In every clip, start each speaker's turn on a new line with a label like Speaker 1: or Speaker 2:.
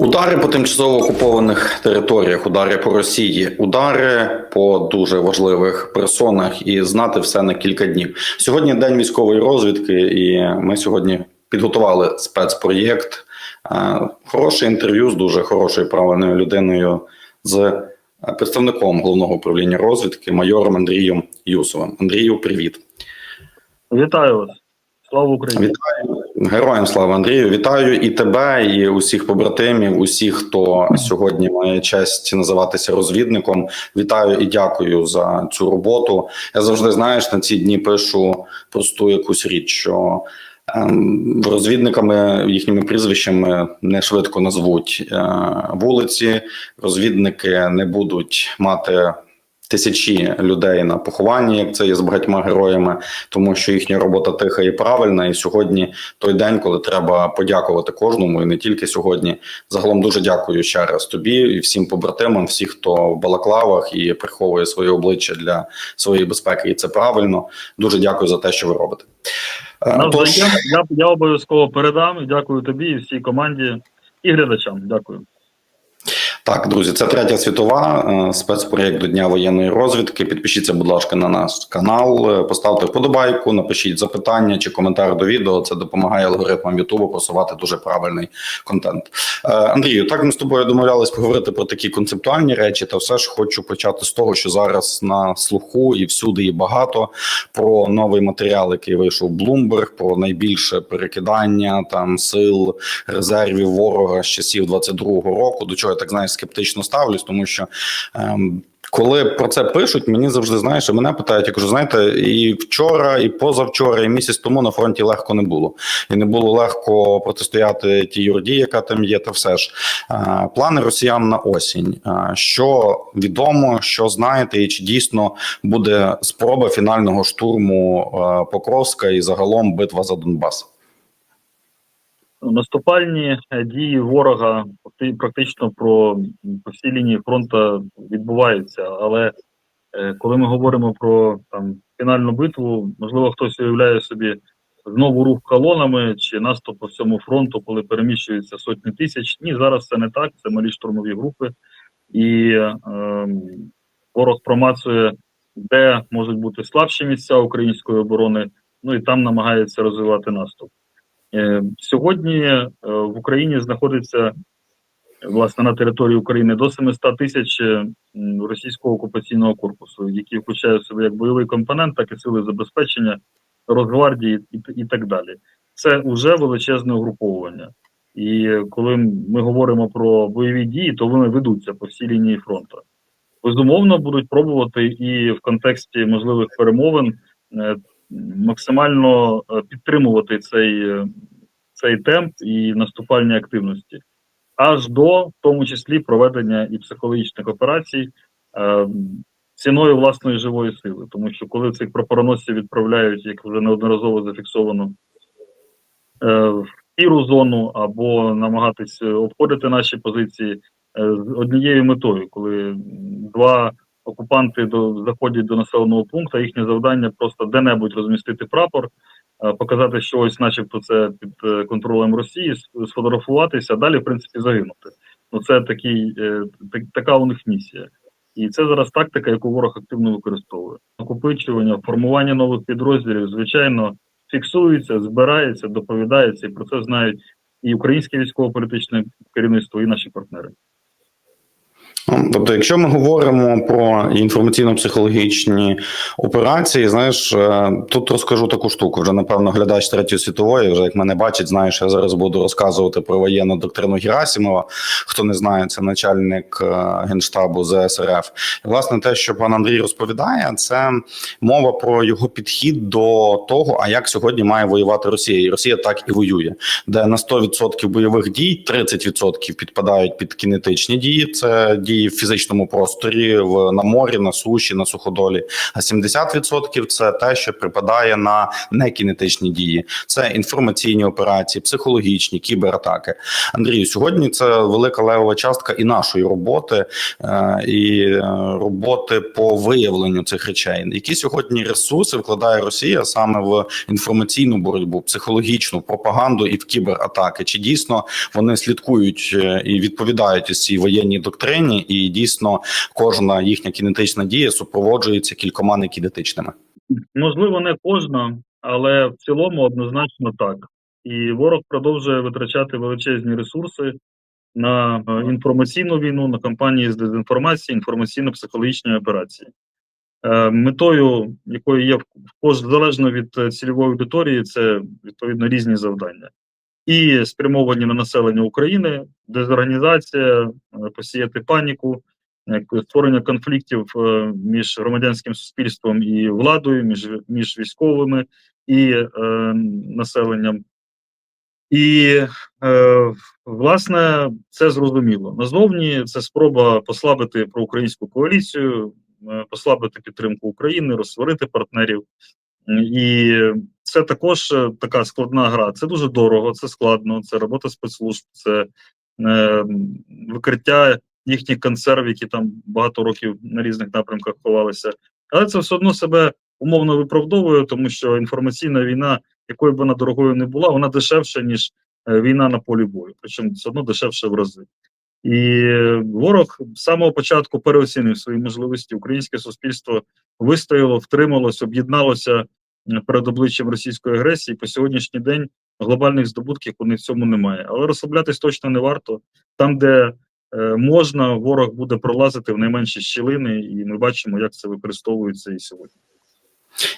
Speaker 1: Удари по тимчасово окупованих територіях, удари по Росії, удари по дуже важливих персонах і знати все на кілька днів. Сьогодні день військової розвідки, і ми сьогодні підготували спецпроєкт. Е, Хороше інтерв'ю з дуже хорошою правильною людиною з представником головного управління розвідки майором Андрієм Юсовим. Андрію, привіт.
Speaker 2: Вітаю вас. Слава Україні!
Speaker 1: Вітаю героям слава Андрію. Вітаю і тебе, і усіх побратимів, усіх, хто сьогодні має честь називатися розвідником. Вітаю і дякую за цю роботу. Я завжди знаєш на ці дні пишу просту якусь річ, що ем, розвідниками їхніми прізвищами не швидко назвуть е, вулиці. Розвідники не будуть мати. Тисячі людей на похованні, як це є з багатьма героями, тому що їхня робота тиха і правильна. І сьогодні той день, коли треба подякувати кожному, і не тільки сьогодні. Загалом дуже дякую ще раз тобі і всім побратимам, всі, хто в балаклавах і приховує своє обличчя для своєї безпеки, і це правильно. Дуже дякую за те, що ви робите. Е,
Speaker 2: Навзаєм, я, я обов'язково передам. Дякую тобі і всій команді і глядачам. Дякую.
Speaker 1: Так, друзі, це третя світова е, спецпроєкт до Дня воєнної розвідки. Підпишіться, будь ласка, на наш канал, е, поставте вподобайку, напишіть запитання чи коментар до відео. Це допомагає алгоритмам Ютубу просувати дуже правильний контент. Е, Андрію, так ми з тобою домовлялись поговорити про такі концептуальні речі. Та все ж хочу почати з того, що зараз на слуху і всюди є багато про новий матеріал, який вийшов Bloomberg, про найбільше перекидання там сил резервів ворога з часів 22-го року. До чого я так знаєш скептично ставлюсь, тому що. Ем, коли про це пишуть, мені завжди знаєш, і мене питають, я кажу, знаєте, і вчора, і позавчора, і місяць тому на фронті легко не було, і не було легко протистояти тій юрді, яка там є, та все ж плани росіян на осінь. Що відомо, що знаєте, і чи дійсно буде спроба фінального штурму Покровська і загалом битва за Донбас?
Speaker 2: Наступальні е, дії ворога практично про по всій лінії фронту відбуваються. Але е, коли ми говоримо про там фінальну битву, можливо, хтось уявляє собі знову рух колонами чи наступ по всьому фронту, коли переміщуються сотні тисяч. Ні, зараз це не так. Це малі штурмові групи, і е, ворог промацує, де можуть бути слабші місця української оборони. Ну і там намагається розвивати наступ. Е, Сьогодні е, в Україні знаходиться власне на території України до 700 тисяч е, російського окупаційного корпусу, які включають в себе як бойовий компонент, так і сили забезпечення, Росгвардії і, так далі. Це вже величезне угруповування. І коли ми говоримо про бойові дії, то вони ведуться по всій лінії фронту. Безумовно, будуть пробувати і в контексті можливих перемовин максимально е, підтримувати цей, е, цей темп і наступальні активності, аж до в тому числі проведення і психологічних операцій е, ціною власної живої сили. Тому що коли цих прапороносців відправляють, як вже неодноразово зафіксовано, в сіру зону або намагатись обходити наші позиції з однією метою, коли два окупанти до заходять до населеного пункту, їхнє завдання просто де-небудь розмістити прапор, е, показати, що ось, начебто, це під е, контролем Росії, сфотографуватися, а далі, в принципі, загинути. Ну це такий, е, так, така у них місія. І це зараз тактика, яку ворог активно використовує. Накопичування, формування нових підрозділів, звичайно, фіксується, збирається, доповідається, і про це знають і українське військово-політичне керівництво, і наші партнери.
Speaker 1: Ну, Тобто, якщо ми говоримо про інформаційно-психологічні операції, знаєш, е, тут розкажу таку штуку. Вже напевно глядач третьої світової, вже як мене бачить, знаєш, я зараз буду розказувати про воєнну доктрину Герасимова. Хто не знає, це начальник е, генштабу ЗСРФ. І власне те, що пан Андрій розповідає, це мова про його підхід до того, а як сьогодні має воювати Росія. І Росія так і воює, де на 100% бойових дій 30% підпадають під кінетичні дії. Це дії дії в фізичному просторі, в на морі, на суші, на суходолі. А 70% – це те, що припадає на некінетичні дії. Це інформаційні операції, психологічні, кібератаки. Андрію, сьогодні це велика левова частка і нашої роботи, е, і е, роботи по виявленню цих речей. Які сьогодні ресурси вкладає Росія саме в інформаційну боротьбу, психологічну пропаганду і в кібератаки? Чи дійсно вони слідкують е, і відповідають із цій воєнній доктрині, і дійсно кожна їхня кінетична дія супроводжується кількома некінетичними?
Speaker 2: Можливо, не кожна, але в цілому однозначно так. І ворог продовжує витрачати величезні ресурси на е, інформаційну війну, на кампанії з дезінформації, інформаційно-психологічні операції. Е, Метою, якої є залежно від е, цільової аудиторії, це відповідно різні завдання. І спрямовані на населення України, дезорганізація, е, посіяти паніку, створення конфліктів е, між громадянським суспільством і владою, між, між військовими і е, населенням. І, е, власне, це зрозуміло. Назовні це спроба послабити проукраїнську коаліцію, е, послабити підтримку України, розсварити партнерів. І це також е, така складна гра. Це дуже дорого, це складно, це робота спецслужб, це е, викриття їхніх консерв, які там багато років на різних напрямках ховалися. Але це все одно себе умовно виправдовує, тому що інформаційна війна, якою б вона дорогою не була, вона дешевша, ніж е, війна на полі бою. Причому все одно дешевше в рази. І ворог з самого початку переоцінив свої можливості. Українське суспільство вистояло, втрималось, об'єдналося перед обличчям російської агресії. По сьогоднішній день глобальних здобутків них в цьому немає. Але розслаблятись точно не варто. Там, де е, можна, ворог буде пролазити в найменші щілини, і ми бачимо, як це використовується і сьогодні.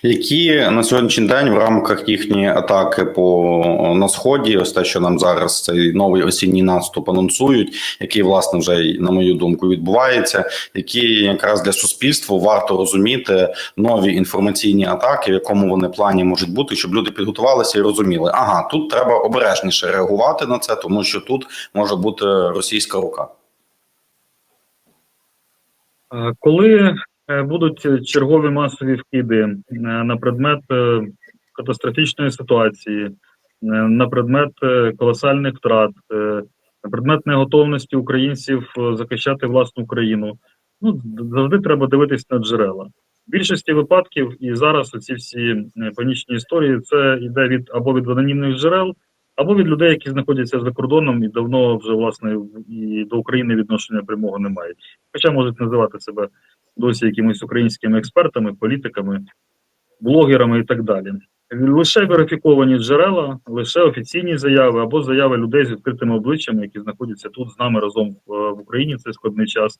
Speaker 1: Які на сьогоднішній день в рамках їхньої атаки по на сході, ось те, що нам зараз цей новий осінній наступ анонсують, який власне вже на мою думку відбувається, які якраз для суспільства варто розуміти нові інформаційні атаки, в якому вони плані можуть бути, щоб люди підготувалися і розуміли, ага, тут треба обережніше реагувати на це, тому що тут може бути російська рука.
Speaker 2: Е, Коли будуть чергові масові вкиди е, на предмет е, катастрофічної ситуації, е, на предмет е, колосальних втрат, е, на предмет неготовності українців е, захищати власну країну, ну завжди треба дивитись на джерела. В більшості випадків і зараз оці всі е, панічні історії це йде від або від анонімних джерел, або від людей, які знаходяться за кордоном і давно вже власне і до України відношення прямого не мають. Хоча можуть називати себе досі якимись українськими експертами, політиками, блогерами і так далі. Лише верифіковані джерела, лише офіційні заяви або заяви людей з відкритими обличчями, які знаходяться тут з нами разом в, в Україні. цей складний час.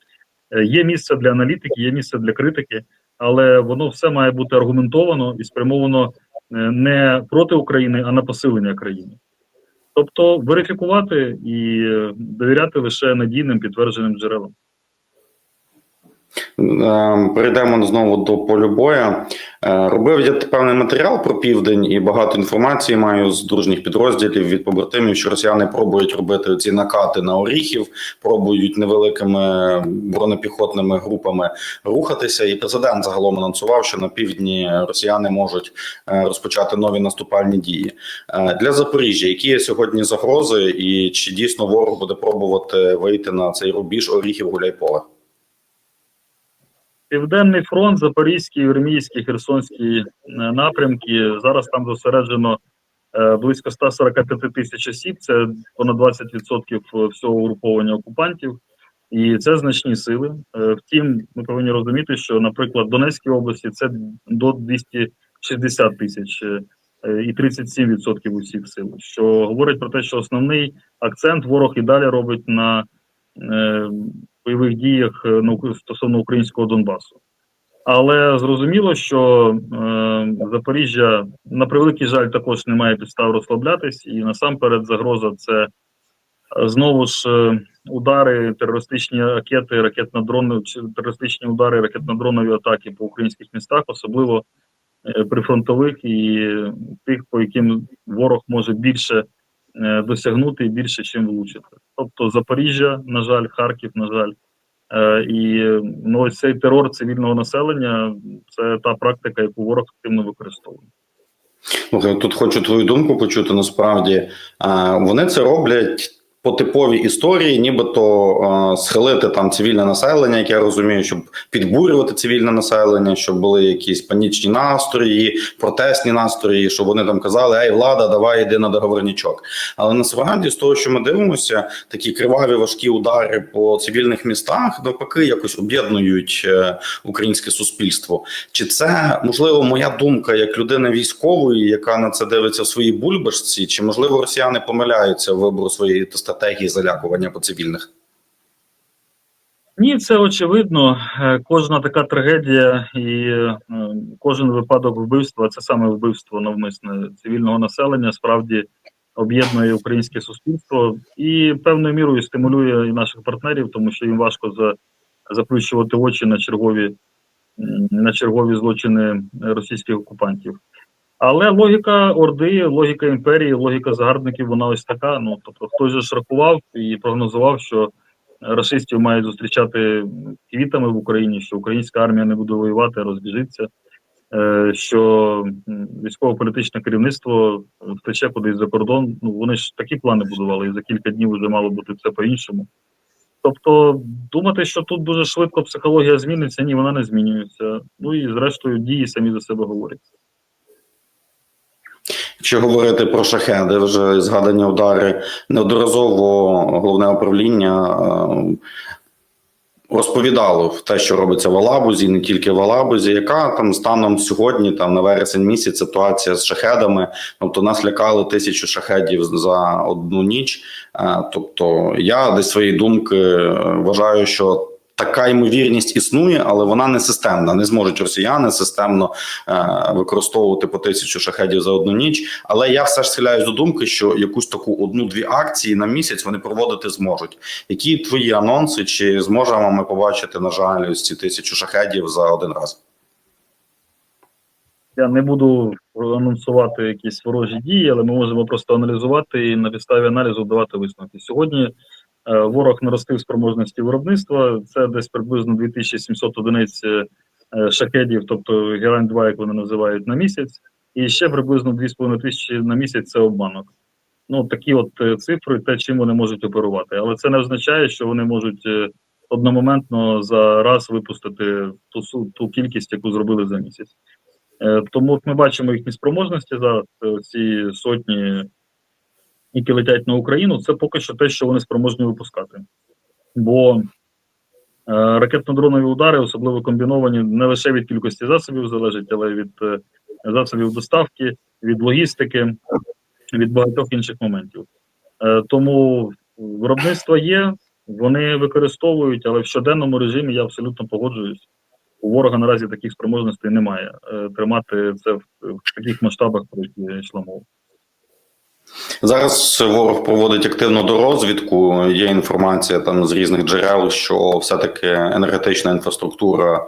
Speaker 2: Е, Є місце для аналітики, є місце для критики, але воно все має бути аргументовано і спрямовано е, не проти України, а на посилення країни. Тобто верифікувати і е, довіряти лише надійним підтвердженим джерелам.
Speaker 1: Е, Перейдемо знову до полю боя. Е, Робив я певний матеріал про південь і багато інформації маю з дружніх підрозділів від побратимів, що росіяни пробують робити ці накати на оріхів, пробують невеликими бронепіхотними групами рухатися. І президент загалом анонсував, що на півдні росіяни можуть е, розпочати нові наступальні дії Е, для Запоріжжя. Які є сьогодні загрози, і чи дійсно ворог буде пробувати вийти на цей рубіж оріхів гуляйполе?
Speaker 2: Південний фронт, Запорізький, Вермійський, Херсонський е, напрямки. Зараз там зосереджено е, близько 145 тисяч осіб. Це понад 20% всього угруповання окупантів, і це значні сили. Е, Втім, ми повинні розуміти, що, наприклад, в Донецькій області це до 260 тисяч е, і 37% усіх сил, що говорить про те, що основний акцент ворог і далі робить на е, бойових діях е, стосовно українського Донбасу. Але зрозуміло, що е, Запоріжжя на превеликий жаль також не має підстав розслаблятись, і насамперед загроза це е, знову ж е, удари, терористичні ракети, ракетно-дрони, терористичні удари, ракетно-дронові атаки по українських містах, особливо прифронтових і тих, по яким ворог може більше досягнути і більше чим влучити. Тобто Запоріжжя, на жаль, Харків, на жаль, Е, і ну, ось цей терор цивільного населення це та практика, яку ворог активно використовує.
Speaker 1: Слухай, тут хочу твою думку почути. Насправді вони це роблять по типовій історії, нібито а, схилити там цивільне населення, як я розумію, щоб підбурювати цивільне населення, щоб були якісь панічні настрої, протестні настрої, щоб вони там казали: Ей, влада, давай йди на договорнічок. Але насправді, з того, що ми дивимося, такі криваві важкі удари по цивільних містах навпаки якось об'єднують е, українське суспільство. Чи це можливо моя думка як людини військової, яка на це дивиться в своїй бульбашці? Чи можливо росіяни помиляються в вибору своєї стратегії залякування по цивільних?
Speaker 2: Ні, це очевидно. Е, Кожна така трагедія і кожен випадок вбивства це саме вбивство навмисне цивільного населення, справді об'єднує українське суспільство і певною мірою стимулює і наших партнерів, тому що їм важко за, заплющувати очі на чергові на чергові злочини російських окупантів. Але логіка Орди, логіка імперії, логіка загарбників, вона ось така. Ну тобто, хтось же ж рахував і прогнозував, що расистів мають зустрічати квітами в Україні, що українська армія не буде воювати, а розбіжиться, е, що військово-політичне керівництво втече кудись за кордон. Ну вони ж такі плани будували, і за кілька днів вже мало бути все по-іншому. Тобто, думати, що тут дуже швидко психологія зміниться, ні, вона не змінюється. Ну і зрештою дії самі за себе говорять.
Speaker 1: Якщо говорити про шахеди, вже згадані удари неодноразово головне управління е, розповідало те, що робиться в Алабузі, не тільки в Алабузі, яка там станом сьогодні, там на вересень місяць, ситуація з шахедами. Тобто нас лякали тисячу шахедів за одну ніч. Е, Тобто, я десь свої думки е, вважаю, що. Така ймовірність існує, але вона не системна. Не зможуть росіяни системно е, використовувати по тисячу шахедів за одну ніч. Але я все ж схиляюсь до думки, що якусь таку одну-дві акції на місяць вони проводити зможуть. Які твої анонси? Чи зможемо ми побачити, на жаль, ось ці тисячу шахедів за один раз?
Speaker 2: Я не буду анонсувати якісь ворожі дії, але ми можемо просто аналізувати і на підставі аналізу давати висновки. Сьогодні ворог наростив спроможності виробництва. Це десь приблизно 2700 одиниць е, шахедів, тобто герань 2 як вони називають, на місяць, і ще приблизно 2,5 тисячі на місяць це обманок. Ну такі от е, цифри, те, чим вони можуть оперувати. Але це не означає, що вони можуть е, одномоментно за раз випустити ту ту кількість, яку зробили за місяць. Е, Тому от ми бачимо їхні спроможності зараз, е, ці сотні, які летять на Україну, це поки що те, що вони спроможні випускати. Бо е, ракетно-дронові удари, особливо комбіновані, не лише від кількості засобів залежать, але й від е, засобів доставки, від логістики, від багатьох інших моментів. Е, Тому виробництво є, вони використовують, але в щоденному режимі я абсолютно погоджуюсь у ворога наразі таких спроможностей немає е, тримати це в, в таких масштабах, про які йшла мова.
Speaker 1: Зараз ворог проводить активну дорозвідку. Є інформація там з різних джерел, що все-таки енергетична інфраструктура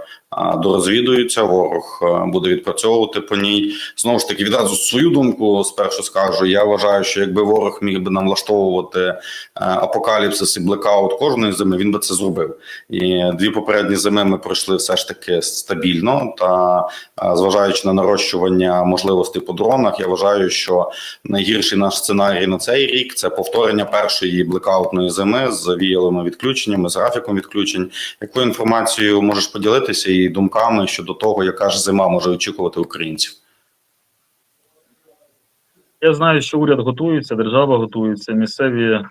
Speaker 1: дорозвідується. Ворог буде відпрацьовувати по ній. Знову ж таки, відразу свою думку спершу скажу. Я вважаю, що якби ворог міг би нам влаштовувати апокаліпсис і блекаут кожної зими, він би це зробив. І дві попередні зими ми пройшли все ж таки стабільно. Та зважаючи на нарощування можливостей по дронах, я вважаю, що найгірший наш сценарій на цей рік це повторення першої блекаутної зими з віялими відключеннями, з графіком відключень. Якою інформацією можеш поділитися і думками щодо того, яка ж зима може очікувати українців?
Speaker 2: Я знаю, що уряд готується, держава готується, місцеві е,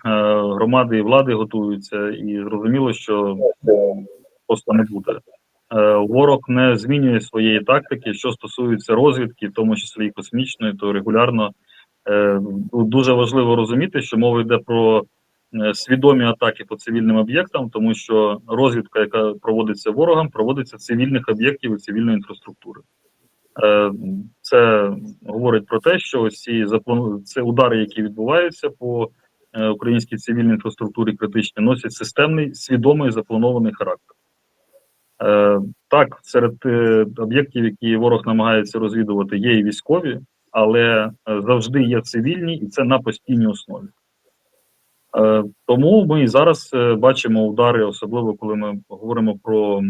Speaker 2: громади і влади готуються, і зрозуміло, що просто не буде. Е, ворог не змінює своєї тактики, що стосується розвідки, в тому числі і космічної, то регулярно дуже важливо розуміти, що мова йде про е, свідомі атаки по цивільним об'єктам, тому що розвідка, яка проводиться ворогом, проводиться цивільних об'єктів і цивільної інфраструктури. Е, Це говорить про те, що ось ці це удари, які відбуваються по е, українській цивільній інфраструктурі критичні, носять системний свідомий запланований характер. Е, Так, серед е, об'єктів, які ворог намагається розвідувати, є і військові, але е, завжди є цивільні, і це на постійній основі. Е, Тому ми і зараз е, бачимо удари, особливо коли ми говоримо про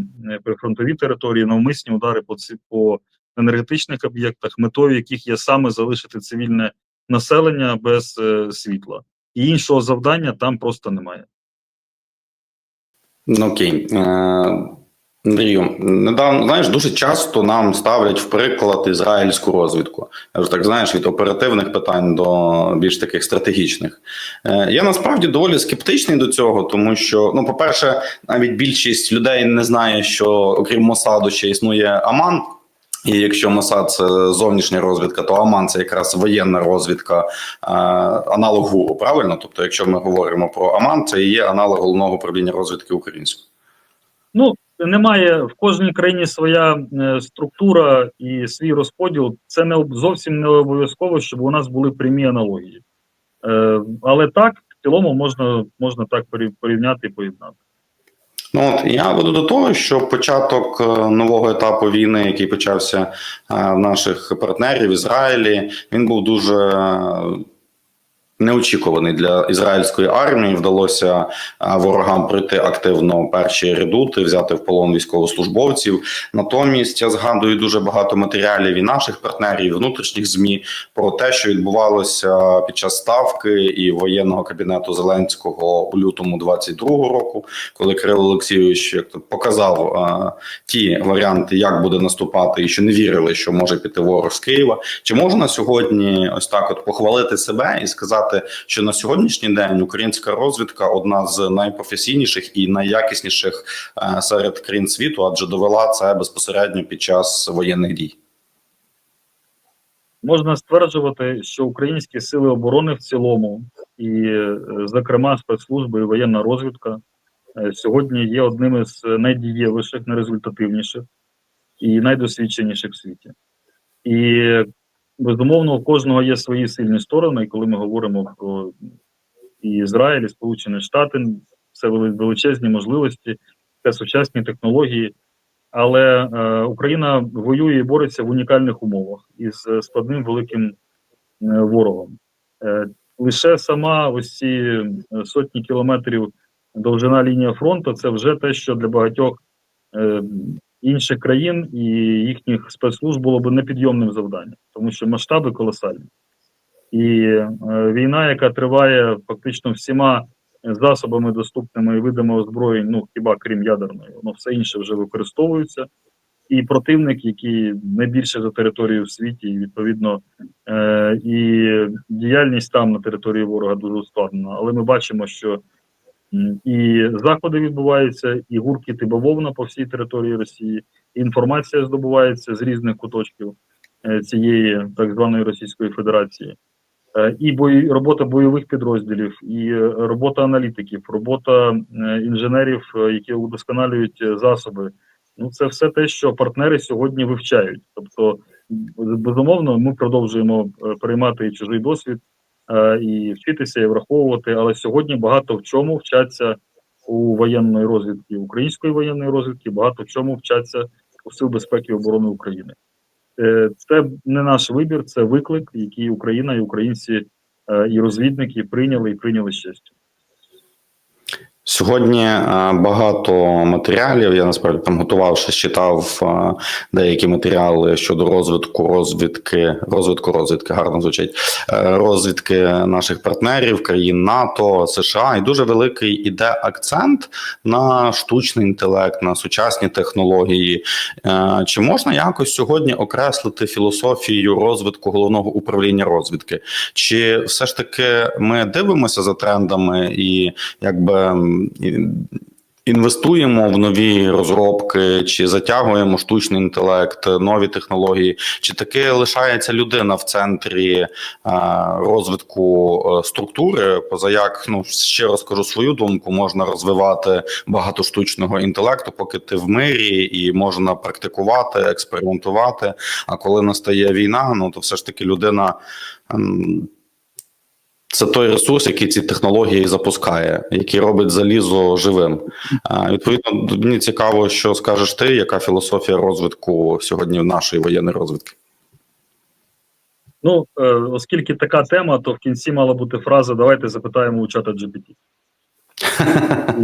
Speaker 2: прифронтові території, навмисні удари по ці по енергетичних об'єктах, метою яких є саме залишити цивільне населення без світла. І іншого завдання там просто немає.
Speaker 1: Ну, окей. Андрію, недавно знаєш, дуже часто нам ставлять в приклад ізраїльську розвідку. Так знаєш, від оперативних питань до більш таких стратегічних. Е, Я насправді доволі скептичний до цього, тому що, ну, по-перше, навіть більшість людей не знає, що окрім Мосаду ще існує Аман. І якщо Мосад це зовнішня розвідка, то Аман це якраз воєнна розвідка, е, аналог ГУРу, правильно? Тобто, якщо ми говоримо про Аман, це і є аналог головного управління розвідки українського.
Speaker 2: Ну, немає в кожній країні своя е, структура і свій розподіл. Це не зовсім не обов'язково, щоб у нас були прямі аналогії. Е, але так, в цілому можна, можна так порівняти і поєднати.
Speaker 1: Ну от я веду до того, що початок е, нового етапу війни, який почався в наших партнерів в Ізраїлі, він був дуже неочікуваний для ізраїльської армії. Вдалося е, ворогам пройти активно перші редути, взяти в полон військовослужбовців. Натомість я згадую дуже багато матеріалів і наших партнерів, і внутрішніх змі про те, що відбувалося під час ставки і воєнного кабінету Зеленського у лютому 22-го року, коли Кирило Олексійович як то показав е, ті варіанти, як буде наступати, і що не вірили, що може піти ворог з Києва. Чи можна сьогодні ось так от похвалити себе і сказати, що на сьогоднішній день українська розвідка одна з найпрофесійніших і найякісніших е, серед країн світу, адже довела це безпосередньо під час воєнних дій?
Speaker 2: Можна стверджувати, що українські сили оборони в цілому, і, е, зокрема, спецслужби і воєнна розвідка, е, сьогодні є одним із найдієвіших, найрезультативніших і найдосвідченіших в світі. І безумовно, у кожного є свої сильні сторони, і коли ми говоримо про і Ізраїль, і Сполучені Штати, це величезні можливості, це сучасні технології. Але е, Україна воює і бореться в унікальних умовах із складним великим е, ворогом. Е, лише сама ось ці е, сотні кілометрів довжина лінії фронту це вже те, що для багатьох е, інших країн і їхніх спецслужб було б непідйомним завданням, тому що масштаби колосальні. І е, війна, яка триває фактично всіма засобами доступними і видами озброєнь, ну хіба крім ядерної, воно все інше вже використовується. І противник, який найбільше за територію в світі, і відповідно е, і діяльність там на території ворога дуже ускладнена. Але ми бачимо, що і заходи відбуваються, і гуркіт і бавовна по всій території Росії. Інформація здобувається з різних куточків е, цієї так званої Російської Федерації. Е, І бої, робота бойових підрозділів, і робота аналітиків, робота е, інженерів, які удосконалюють засоби. Ну, це все те, що партнери сьогодні вивчають. Тобто, безумовно, ми продовжуємо переймати чужий досвід, і вчитися, і враховувати. Але сьогодні багато в чому вчаться у воєнної розвідки української воєнної розвідки, багато в чому вчаться у Сил безпеки і оборони України. Е, Це не наш вибір, це виклик, який Україна і українці е, і розвідники прийняли і прийняли честю.
Speaker 1: Сьогодні е, багато матеріалів. Я насправді там готувавшись, читав е, деякі матеріали щодо розвитку розвідки, розвитку розвідки, гарно звучить е, розвідки наших партнерів, країн НАТО, США, і дуже великий іде акцент на штучний інтелект, на сучасні технології. Чи можна якось сьогодні окреслити філософію розвитку головного управління розвідки? Чи все ж таки ми дивимося за трендами і якби інвестуємо в нові розробки, чи затягуємо штучний інтелект, нові технології, чи таки лишається людина в центрі е, розвитку е, структури, поза як ну ще раз скажу свою думку, можна розвивати багато штучного інтелекту, поки ти в мирі, і можна практикувати, експериментувати. А коли настає війна, ну то все ж таки людина. Це той ресурс, який ці технології запускає, який робить залізо живим. А, Відповідно, мені цікаво, що скажеш ти, яка філософія розвитку сьогодні нашої воєнної розвідки?
Speaker 2: Ну, е, оскільки така тема, то в кінці мала бути фраза Давайте запитаємо у чата GPT.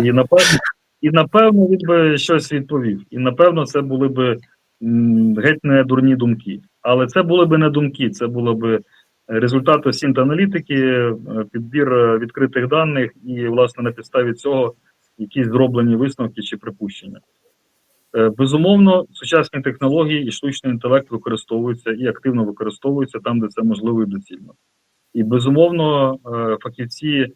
Speaker 2: І напевно, і напевно він би щось відповів. І напевно, це були би геть не дурні думки. Але це були би не думки, це було би результати сінт-аналітики, е, підбір е, відкритих даних, і, власне, на підставі цього якісь зроблені висновки чи припущення. Е, Безумовно, сучасні технології і штучний інтелект використовуються і активно використовуються там, де це можливо і доцільно. І безумовно, фахівці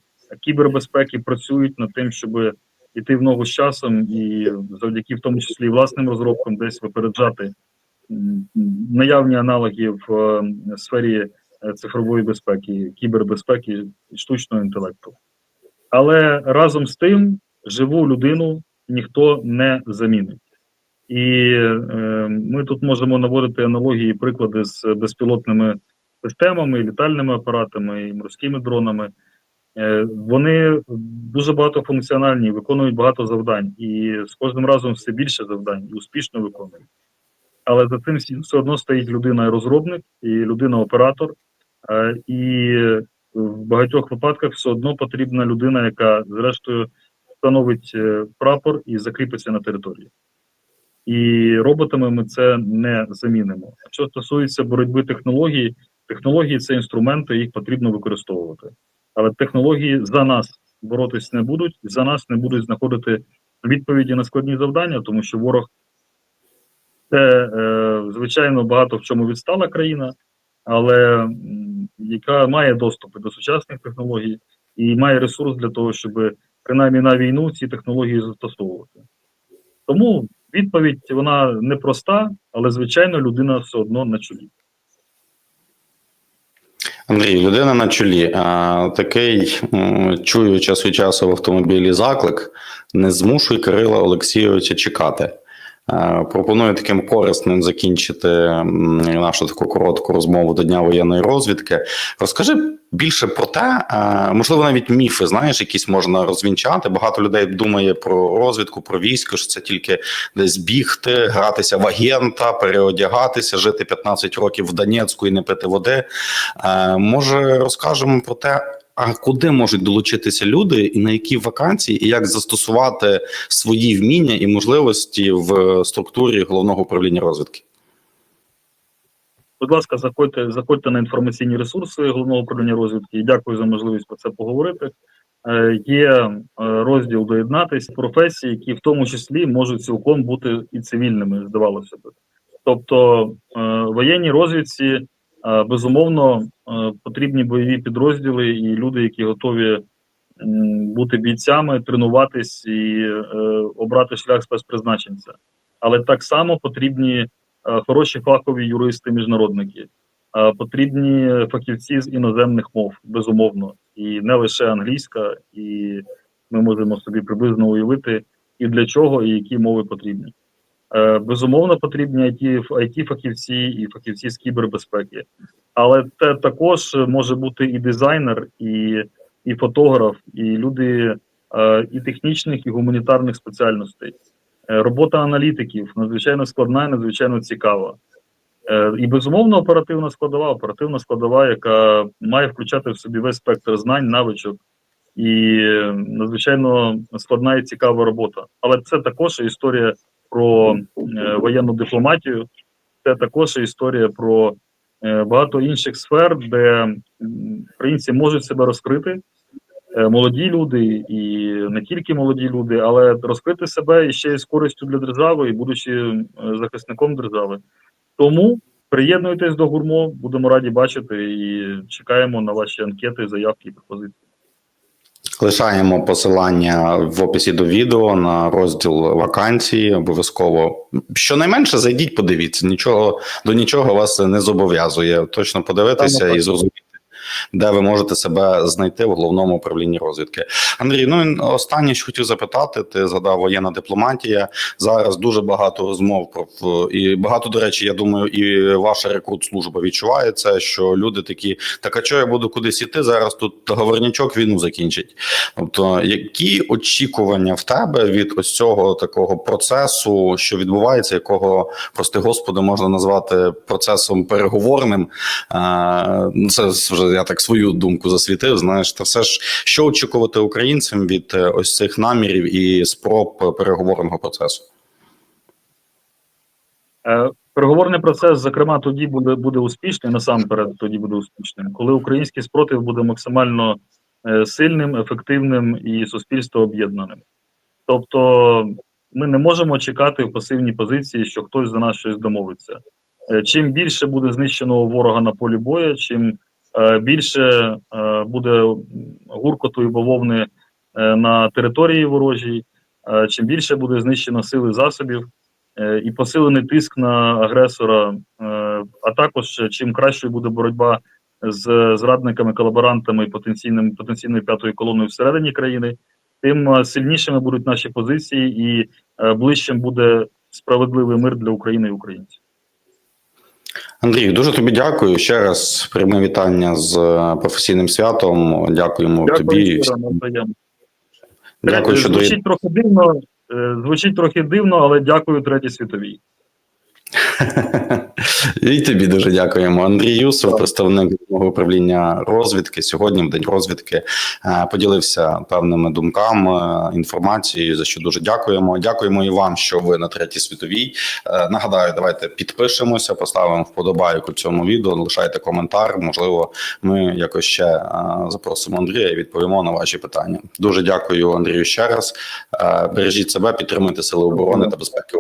Speaker 2: кібербезпеки працюють над тим, щоб йти в ногу з часом і завдяки в тому числі власним розробкам десь випереджати наявні аналоги в сфері цифрової безпеки, кібербезпеки штучного інтелекту. Але разом з тим живу людину ніхто не замінить. І е, ми тут можемо наводити аналогії, приклади з безпілотними системами, літальними апаратами, і морськими дронами. Е, вони дуже багатофункціональні, виконують багато завдань, і з кожним разом все більше завдань і успішно виконують. Але за цим все одно стоїть людина-розробник і людина-оператор, е, і в багатьох випадках все одно потрібна людина, яка, зрештою, встановить е, прапор і закріпиться на території. І роботами ми це не замінимо. Що стосується боротьби технологій, технології це інструменти, їх потрібно використовувати. Але технології за нас боротись не будуть, за нас не будуть знаходити відповіді на складні завдання, тому що ворог це, е, звичайно, багато в чому відстала країна, але яка має доступи до сучасних технологій і має ресурс для того, щоб принаймні на війну ці технології застосовувати. Тому відповідь вона непроста, але звичайно людина все одно на чолі.
Speaker 1: Андрій, людина на чолі. А, такий чую час від часу в автомобілі заклик: не змушуй Кирила Олексійовича чекати. Е, Пропоную таким корисним закінчити нашу таку коротку розмову до Дня воєнної розвідки. Розкажи більше про те, е, можливо, навіть міфи, знаєш, якісь можна розвінчати. Багато людей думає про розвідку, про військо, що це тільки десь бігти, гратися в агента, переодягатися, жити 15 років в Донецьку і не пити води. Е, Може, розкажемо про те, а куди можуть долучитися люди, і на які вакансії, і як застосувати свої вміння і можливості в структурі головного управління розвідки?
Speaker 2: Будь ласка, заходьте, заходьте на інформаційні ресурси головного управління розвідки. І дякую за можливість про це поговорити. Е, є е, розділ доєднатись професії, які в тому числі можуть цілком бути і цивільними, здавалося б. Тобто е, воєнній розвідці безумовно е, потрібні бойові підрозділи і люди, які готові бути бійцями, тренуватись і е, обрати шлях спецпризначенця. Але так само потрібні е, хороші фахові юристи, міжнародники, е, потрібні фахівці з іноземних мов, безумовно, і не лише англійська, і ми можемо собі приблизно уявити, і для чого, і які мови потрібні. Е, Безумовно, потрібні IT, фахівці і фахівці з кібербезпеки, але це також може бути і дизайнер, і, і фотограф, і люди е, і технічних, і гуманітарних спеціальностей. Е, Робота аналітиків надзвичайно складна і надзвичайно цікава. І безумовно оперативна складова, оперативна складова, яка має включати в собі весь спектр знань, навичок і надзвичайно складна і цікава робота. Але це також історія про е, воєнну дипломатію, це також історія про е, багато інших сфер, де українці можуть себе розкрити. Е, Молоді люди, і не тільки молоді люди, але розкрити себе і ще й з користю для держави, і будучи захисником держави. Тому приєднуйтесь до гурмо, будемо раді бачити і чекаємо на ваші анкети, заявки і пропозиції.
Speaker 1: Лишаємо посилання в описі до відео на розділ вакансії. Обов'язково щонайменше зайдіть, подивіться. Нічого до нічого вас не зобов'язує. Точно подивитися і зрозуміти, де ви можете себе знайти в головному управлінні розвідки. Андрій, ну останнє що хотів запитати. Ти згадав воєнна дипломатія. Зараз дуже багато розмов про і багато до речі, я думаю, і ваша рекрут-служба відчуває це, що люди такі, так а чого я буду кудись іти? Зараз тут договорнячок війну закінчить. Тобто, які очікування в тебе від ось цього такого процесу, що відбувається, якого прости господи можна назвати процесом переговорним? Ну, Це вже я так свою думку засвітив. Знаєш, та все ж що очікувати українцям від е, ось цих намірів і спроб переговорного процесу?
Speaker 2: Е, Переговорний процес, зокрема, тоді буде буде успішний, насамперед тоді буде успішним, коли український спротив буде максимально е, сильним, ефективним і суспільство об'єднаним. Тобто, ми не можемо чекати в пасивній позиції, що хтось за нас щось домовиться. Е, Чим більше буде знищеного ворога на полі бою, чим е, більше е, буде гуркоту і бавовни е, на території ворожій, е, чим більше буде знищено сили засобів е, і посилений тиск на агресора, е, а також е, чим кращою буде боротьба з зрадниками, колаборантами і потенційним потенційною п'ятою колоною всередині країни, тим е, сильнішими будуть наші позиції, і е, ближчим буде справедливий мир для України і українців.
Speaker 1: Андрій, дуже тобі дякую. Ще раз пряме вітання з е, професійним святом. Дякуємо тобі. Дякую, що
Speaker 2: звучить трохи дивно, е, звучить трохи дивно, але дякую третій світовій.
Speaker 1: І тобі дуже дякуємо. Андрій Юсов, представник управління розвідки. Сьогодні в день розвідки е, поділився певними думками, інформацією. За що дуже дякуємо. Дякуємо і вам, що ви на третій світовій. Е, Нагадаю, давайте підпишемося, поставимо вподобайку цьому відео. Лишайте коментар. Можливо, ми якось ще е, запросимо Андрія і відповімо на ваші питання. Дуже дякую, Андрію. Ще раз бережіть себе, підтримуйте сили оборони та безпеки